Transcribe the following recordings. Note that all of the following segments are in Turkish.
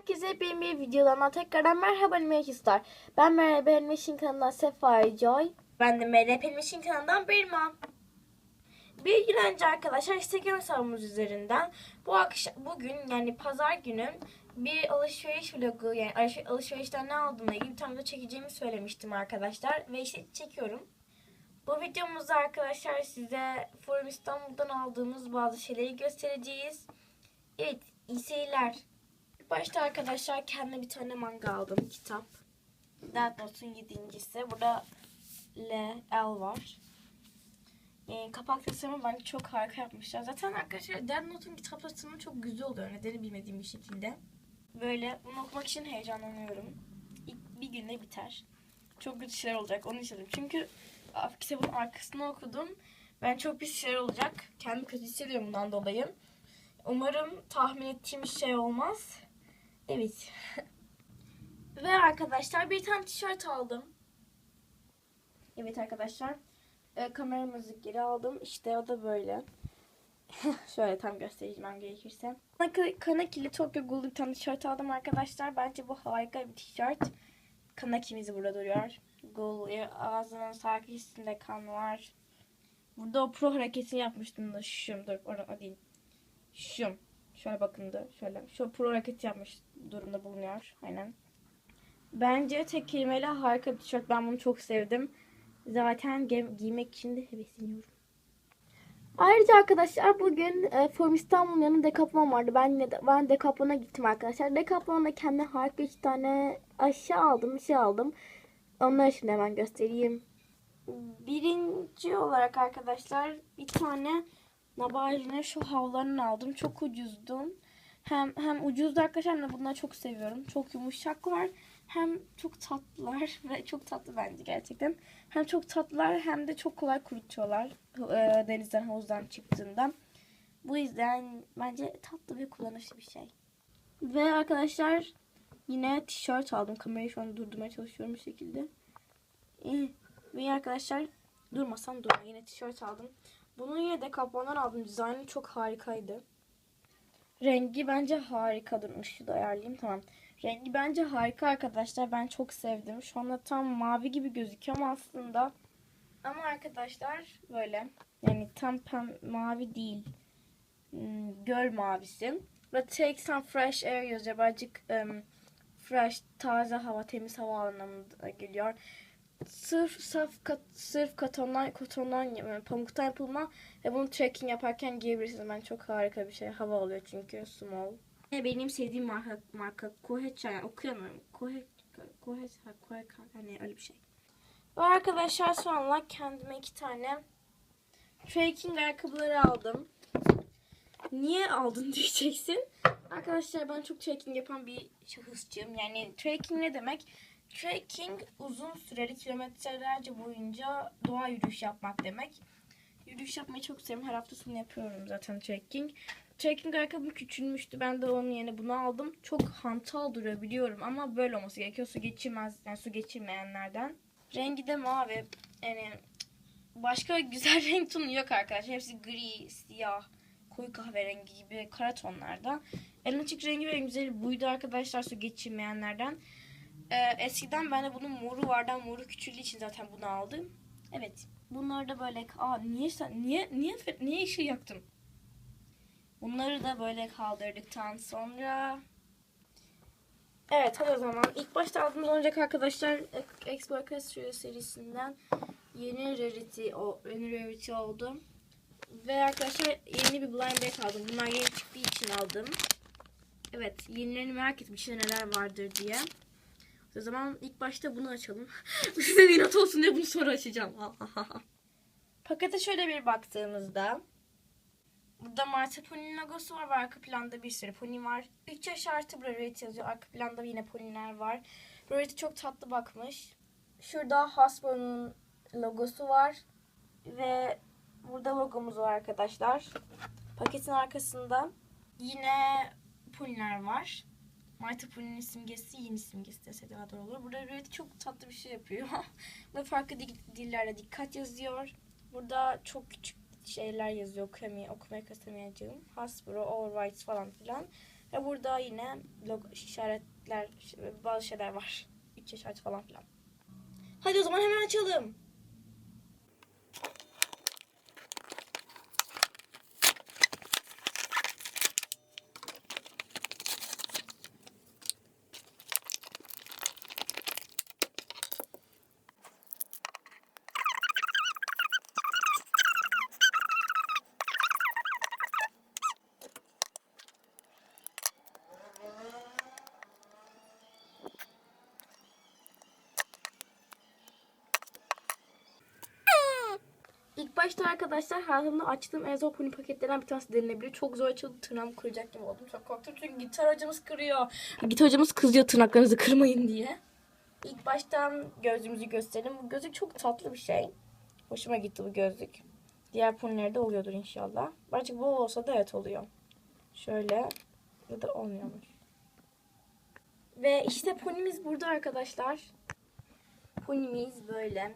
Herkese benim bir videolarıma tekrardan merhaba arkadaşlar. Ben Merhaba Animation kanalından Sefa Joy. Ben de Merhaba Animation kanalından Birma. Bir gün önce arkadaşlar Instagram hesabımız üzerinden bu akşam bugün yani pazar günü bir alışveriş vlogu yani alış- alışverişten ne aldığımla ilgili bir tane de çekeceğimi söylemiştim arkadaşlar ve işte çekiyorum. Bu videomuzda arkadaşlar size Forum İstanbul'dan aldığımız bazı şeyleri göstereceğiz. Evet iyi seyirler. Başta arkadaşlar kendime bir tane manga aldım kitap. Death Note'un yedincisi. Burada L, L var. Ee, kapak tasarımı bence çok harika yapmışlar. Zaten arkadaşlar Death Note'un kitap tasarımı çok güzel oluyor. Nedeni bilmediğim bir şekilde. Böyle bunu okumak için heyecanlanıyorum. İlk bir günde biter. Çok kötü şeyler olacak. Onu istedim. Çünkü kitabın arkasını okudum. Ben çok pis şeyler olacak. Kendimi kötü hissediyorum bundan dolayı. Umarım tahmin ettiğim şey olmaz. Evet. Ve arkadaşlar bir tane tişört aldım. Evet arkadaşlar. E, kameramızı geri aldım. İşte o da böyle. Şöyle tam göstereceğim gerekirse. Kanaki- Kanakili Tokyo Ghoul bir tane tişört aldım arkadaşlar. Bence bu harika bir tişört. Kanakimiz burada duruyor. Ghoul ağzının sağ köşesinde kan var. Burada o pro hareketini yapmıştım da şuşum. Dur orada değil. Şuşum. Şöyle bakın da şöyle. Şu pro hareket yapmış durumda bulunuyor. Aynen. Bence tek kelimeyle harika bir tişört. Ben bunu çok sevdim. Zaten giymek için de hevesleniyorum. Ayrıca arkadaşlar bugün e, Forum İstanbul'un yanında Decathlon vardı. Ben de, ben Decathlon'a gittim arkadaşlar. Decathlon'da kendime harika iki tane aşağı aldım, şey aldım. Onları şimdi hemen göstereyim. Birinci olarak arkadaşlar bir tane Nabarine şu havlarını aldım. Çok ucuzdu. Hem hem ucuzdu arkadaşlar hem de bunları çok seviyorum. Çok yumuşaklar. Hem çok tatlılar ve çok tatlı bence gerçekten. Hem çok tatlılar hem de çok kolay kurutuyorlar e, denizden havuzdan çıktığında. Bu yüzden bence tatlı ve kullanışlı bir şey. Ve arkadaşlar yine tişört aldım. Kamerayı şu an durdurmaya çalışıyorum bu şekilde. Ve arkadaşlar durmasam durma. Yine tişört aldım. Bunu yine de kaplandan aldım. Dizaynı çok harikaydı. Rengi bence harika durmuş. Şu da ayarlayayım. Tamam. Rengi bence harika arkadaşlar. Ben çok sevdim. Şu anda tam mavi gibi gözüküyor ama aslında ama arkadaşlar böyle yani tam pem mavi değil. Hmm, Göl mavisi. Ve take some fresh air yazıyor. Birazcık em, fresh, taze hava, temiz hava anlamında geliyor. Sırf saf kat, sırf katondan, kotondan yani pamuktan yapılma ve bunu trekking yaparken giyebilirsiniz. Ben çok harika bir şey. Hava alıyor çünkü small. Benim sevdiğim marka marka Kohecha yani okuyamıyorum. Kohe Kohecha Kohecha hani öyle bir şey. Ve arkadaşlar sonra kendime iki tane trekking ayakkabıları aldım. Niye aldın diyeceksin. Arkadaşlar ben çok trekking yapan bir şahısçıyım. Yani trekking ne demek? Trekking uzun süreli kilometrelerce boyunca doğa yürüyüş yapmak demek. Yürüyüş yapmayı çok seviyorum. Her hafta sonu yapıyorum zaten trekking. Trekking ayakkabım küçülmüştü. Ben de onun yerine bunu aldım. Çok hantal duruyor biliyorum ama böyle olması gerekiyor. Su geçirmez, yani su geçirmeyenlerden. Rengi de mavi. Yani başka güzel renk tonu yok arkadaşlar. Hepsi gri, siyah, koyu kahverengi gibi kara tonlarda. En açık rengi ve en güzeli buydu arkadaşlar su geçirmeyenlerden. Ee, eskiden ben de bunun moru vardı moru küçüldüğü için zaten bunu aldım. Evet. Bunları da böyle aa niye sen niye niye niye ışığı yaktım? Bunları da böyle kaldırdıktan sonra Evet hadi o zaman ilk başta aldığımız oyuncak arkadaşlar Expo Orchestra serisinden yeni rarity, o, yeni rarity oldu. Ve arkadaşlar yeni bir blind bag aldım. Bunlar yeni çıktığı için aldım. Evet yenilerini merak ettim içinde neler vardır diye. O zaman ilk başta bunu açalım. Size bir not olsun diye bunu sonra açacağım. Pakete şöyle bir baktığımızda Burada Marta Pony'nin logosu var ve arka planda bir sürü pony var. 3 yaş artı Rarity yazıyor. Arka planda yine ponyler var. Rarity çok tatlı bakmış. Şurada Hasbro'nun logosu var. Ve burada logomuz var arkadaşlar. Paketin arkasında yine ponyler var. Marta Pony'nin simgesi yeni simgesi dese daha doğru olur. Burada Rarity çok tatlı bir şey yapıyor. ve farklı di- dillerle dikkat yazıyor. Burada çok küçük şeyler yazıyor. Okuyamay okumaya kasamayacağım. Hasbro, All Rights falan filan. Ve burada yine logo işaretler, bazı şeyler var. 3 işareti falan filan. Hadi o zaman hemen açalım. İlk başta arkadaşlar hayatımda açtığım en zor pony paketlerinden bir tanesi denilebilir. Çok zor açıldı. Tırnağımı kıracak gibi oldum. Çok korktum çünkü gitar hocamız kırıyor. Gitar hocamız kızıyor tırnaklarınızı kırmayın diye. İlk baştan gözlüğümüzü gösterelim. Bu gözlük çok tatlı bir şey. Hoşuma gitti bu gözlük. Diğer ponilerde oluyordur inşallah. Birazcık bol olsa da evet oluyor. Şöyle ya da olmuyormuş. Ve işte ponimiz burada arkadaşlar. Ponimiz böyle.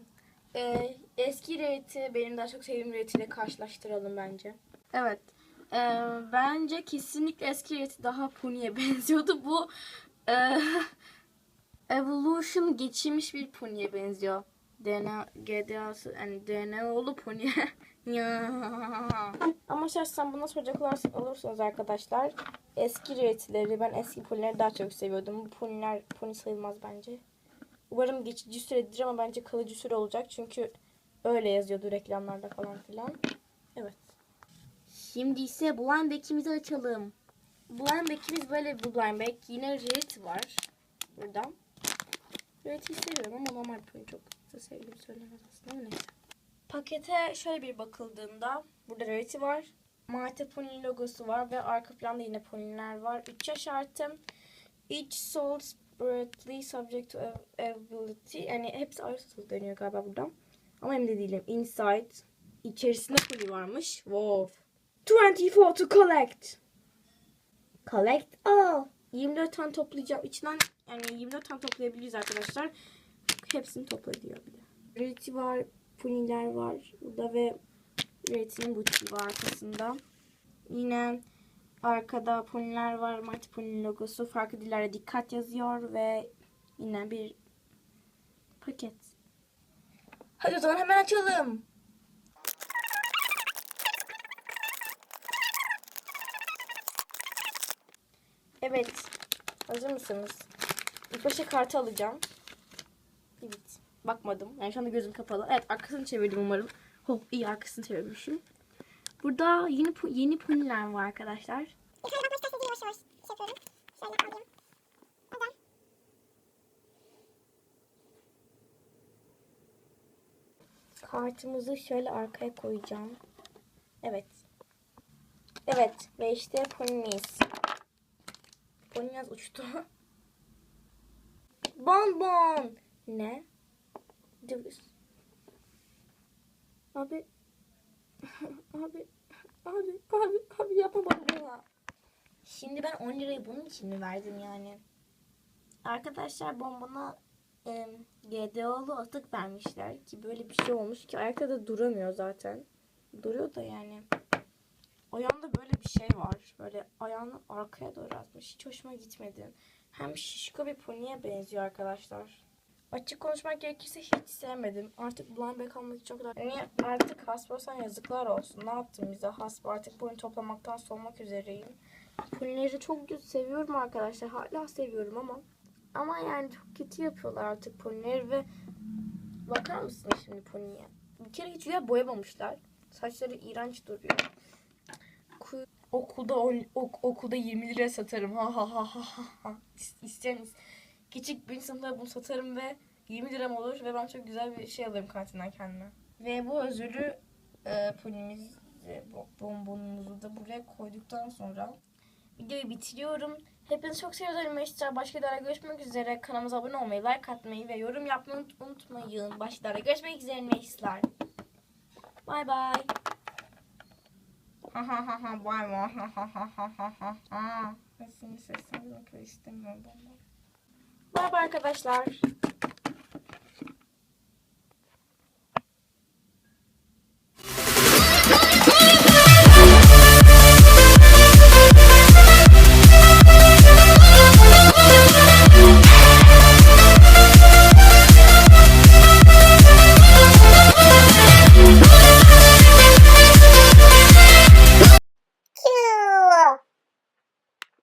Ee, eski Rarity benim daha çok sevdiğim ile karşılaştıralım bence. Evet. Ee, bence kesinlikle eski Rarity daha Pony'e benziyordu. Bu e, Evolution geçirmiş bir Pony'e benziyor. DNA, GDA'sı yani DNA'lı Pony. Ya. Ama şahsen buna soracak olursa- olursanız arkadaşlar eski Rarity'leri ben eski Pony'leri daha çok seviyordum. Bu Pony'ler Pony sayılmaz bence. Umarım geçici süredir ama bence kalıcı süre olacak. Çünkü öyle yazıyordu reklamlarda falan filan. Evet. Şimdi ise Blind Bag'imizi açalım. Blind Bag'imiz böyle bir Blind Bag. Yine Rarity var. Burada. Rarity'yi seviyorum ama normal pony çok da sevdiğim söylemez aslında neyse. Pakete şöyle bir bakıldığında burada Rarity var. Mate Pony logosu var ve arka planda yine ponyler var. 3 yaş artı. Each soul separately subject to av- availability. Yani hepsi ayrı satılık deniyor galiba burada. Ama emin de değilim. Inside. İçerisinde pony varmış. Wow. 24 to collect. Collect all. 24 tane toplayacağım. İçinden yani 24 tane toplayabiliriz arkadaşlar. Hepsini topla diyor bir de. Rarity var. Pony'ler var. Burada ve Rarity'nin butiği var arkasında. Yine Arkada poniler var. Marty Pony logosu. Farklı dillere dikkat yazıyor ve yine bir paket. Hadi o zaman hemen açalım. Evet. Hazır mısınız? İlk başta kartı alacağım. Evet. Bakmadım. Yani şu anda gözüm kapalı. Evet arkasını çevirdim umarım. Hop iyi arkasını çevirmişim. Burada yeni yeni poniler var arkadaşlar. Şey. Kartımızı şöyle arkaya koyacağım. Evet. Evet ve işte ponimiz. Ponimiz uçtu. Bon bon. Ne? Dürüst. Abi. abi. Abi. Abi. Abi bana bunu. Şimdi ben 10 lirayı bunun için mi verdim yani? Arkadaşlar bombona e, GDO'lu atık vermişler ki böyle bir şey olmuş ki ayakta da duramıyor zaten. Duruyor da yani. Ayağında böyle bir şey var. Böyle ayağını arkaya doğru atmış. Hiç hoşuma gitmedi. Hem şişko bir poniye benziyor arkadaşlar. Açık konuşmak gerekirse hiç sevmedim. Artık blind bag almak o kadar... Yani artık Hasbro'san yazıklar olsun. Ne yaptın bize? Hasbro artık pony toplamaktan solmak üzereyim. Ponileri çok kötü seviyorum arkadaşlar. Hala seviyorum ama ama yani çok kötü yapıyorlar artık ponileri ve bakar mısınız şimdi poniye? Bir kere hiç güzel boyamamışlar. Saçları iğrenç duruyor. Kuy- Okulda on, ok- okulda 20 liraya satarım. Ha ha ha ha ha, ha. Küçük bir sınıfta bunu satarım ve 20 liram olur ve ben çok güzel bir şey alırım kantinden kendime. Ve bu özürü e, ponimiz bo- bonbonumuzu da buraya koyduktan sonra videoyu bitiriyorum. Hepinizi çok seviyoruz arkadaşlar. Başka videolarda görüşmek üzere. Kanalımıza abone olmayı, like atmayı ve yorum yapmayı unut- unutmayın. Başka videolarda görüşmek üzere arkadaşlar. Bye bye. Ha ha ha ha bye bye. Ha ha ha ha ha ha ha. Sesini seslendirmek istemiyorum. Merhaba arkadaşlar.